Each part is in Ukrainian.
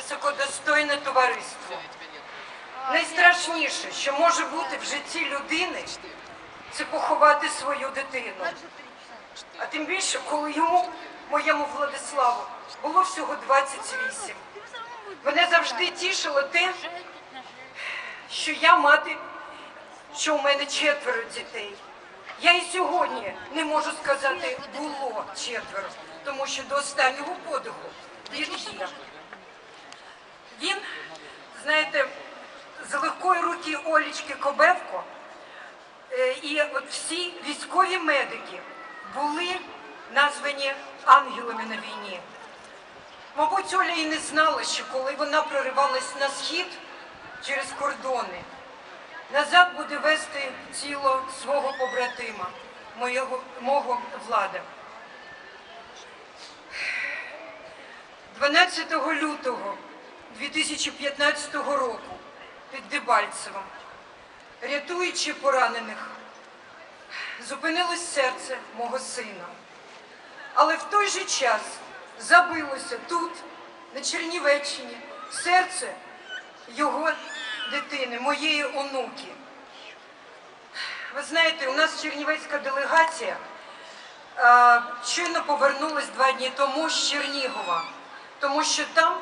високодостойне товариство. Найстрашніше, що може бути в житті людини, це поховати свою дитину. А тим більше, коли йому, моєму Владиславу, було всього 28. Мене завжди тішило те, що я мати, що у мене четверо дітей. Я і сьогодні не можу сказати було четверо, тому що до останнього подиху він є. Він, знаєте, з легкої руки Олічки Кобевко е, і от всі військові медики були названі ангелами на війні. Мабуть, Оля і не знала, що коли вона проривалась на схід через кордони, назад буде вести тіло свого побратима, моєго, мого влада. 12 лютого 2015 року під Дебальцевом, рятуючи поранених, зупинилось серце мого сина. Але в той же час забилося тут, на Чернівеччині, серце його дитини, моєї онуки. Ви знаєте, у нас чернівецька делегація е, щойно повернулась два дні тому з Чернігова, тому що там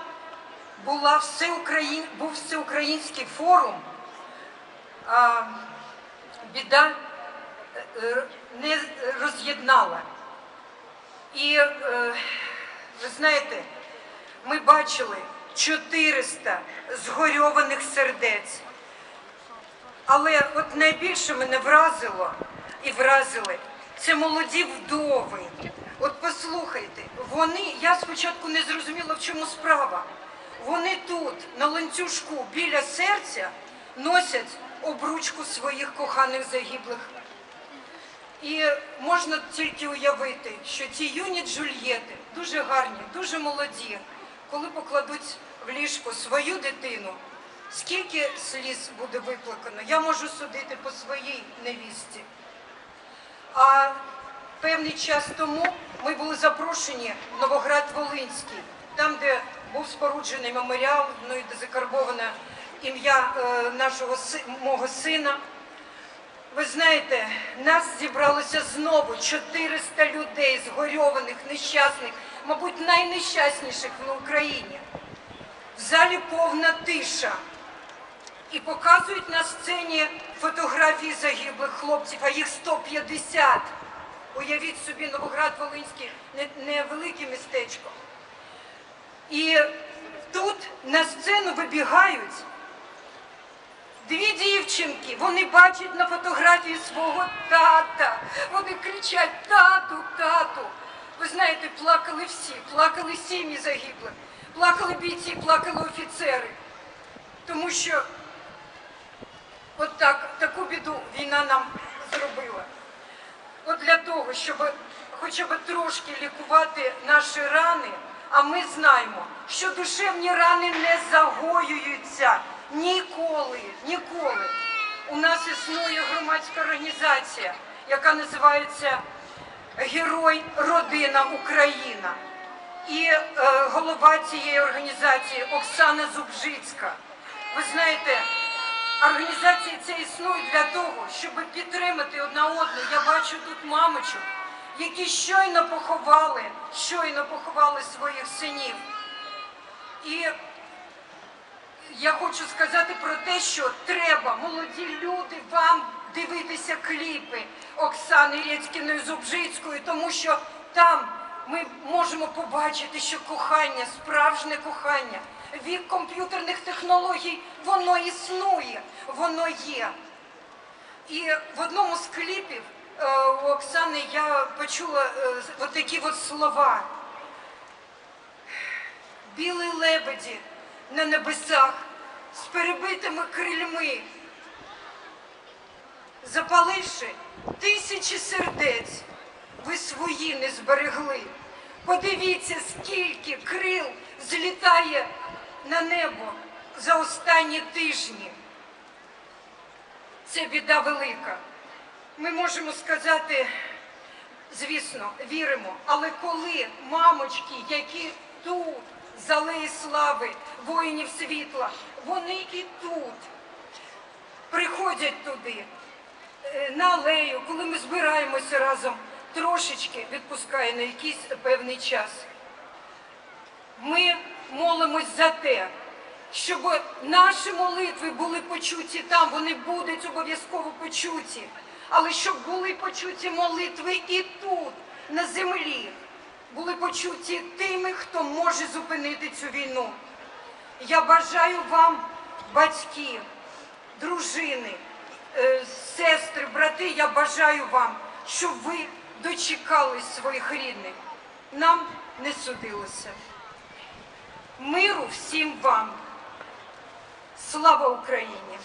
була всеукраїн... був всеукраїнський форум. А, біда е, не роз'єднала. І е, ви знаєте, ми бачили 400 згорьованих сердець. Але от найбільше мене вразило і вразили це молоді вдови. От послухайте, вони, я спочатку не зрозуміла, в чому справа. Вони тут, на ланцюжку, біля серця, носять обручку своїх коханих загиблих. І можна тільки уявити, що ті юні Джульєти дуже гарні, дуже молоді, коли покладуть в ліжко свою дитину, скільки сліз буде виплакано, я можу судити по своїй невісті. А певний час тому ми були запрошені в Новоград-Волинський, там, де був споруджений меморіал, ну і де закарбоване ім'я е, нашого мого сина. Ви знаєте, нас зібралося знову 400 людей, згорьованих, нещасних, мабуть, найнещасніших в Україні. В залі повна тиша. І показують на сцені фотографії загиблих хлопців, а їх 150. Уявіть собі, Новоград-Волинський невелике містечко. І тут на сцену вибігають Дві дівчинки, вони бачать на фотографії свого тата. Вони кричать тату, тату. Ви знаєте, плакали всі, плакали сім'ї загиблих, плакали бійці, плакали офіцери. Тому що от так, таку біду війна нам зробила. От для того, щоб хоча б трошки лікувати наші рани, а ми знаємо, що душевні рани не загоюються ніколи, ніколи. У нас існує громадська організація, яка називається Герой Родина Україна. І е, голова цієї організації Оксана Зубжицька. Ви знаєте, Організації це існує для того, щоб підтримати одна одну. Я бачу тут мамочок, які щойно поховали, щойно поховали своїх синів. І я хочу сказати про те, що треба, молоді люди, вам дивитися кліпи Оксани Рєцькіної Зубжицької, тому що там ми можемо побачити, що кохання, справжнє кохання, вік комп'ютерних технологій, воно існує, воно є. І в одному з кліпів у Оксани я почула е, от такі от слова. Білі лебеді на небесах з перебитими крильми, запаливши тисячі сердець, ви свої не зберегли. Подивіться, скільки крил злітає на небо за останні тижні. Це біда велика. Ми можемо сказати, звісно, віримо, але коли мамочки, які тут з алеї слави, воїнів світла. Вони і тут приходять туди, е, на алею, коли ми збираємося разом, трошечки відпускає на якийсь певний час. Ми молимось за те, щоб наші молитви були почуті там, вони будуть обов'язково почуті, але щоб були почуті молитви і тут, на землі, були почуті тими, хто може зупинити цю війну. Я бажаю вам, батьки, дружини, е, сестри, брати, я бажаю вам, щоб ви дочекались своїх рідних. Нам не судилося. Миру всім вам. Слава Україні!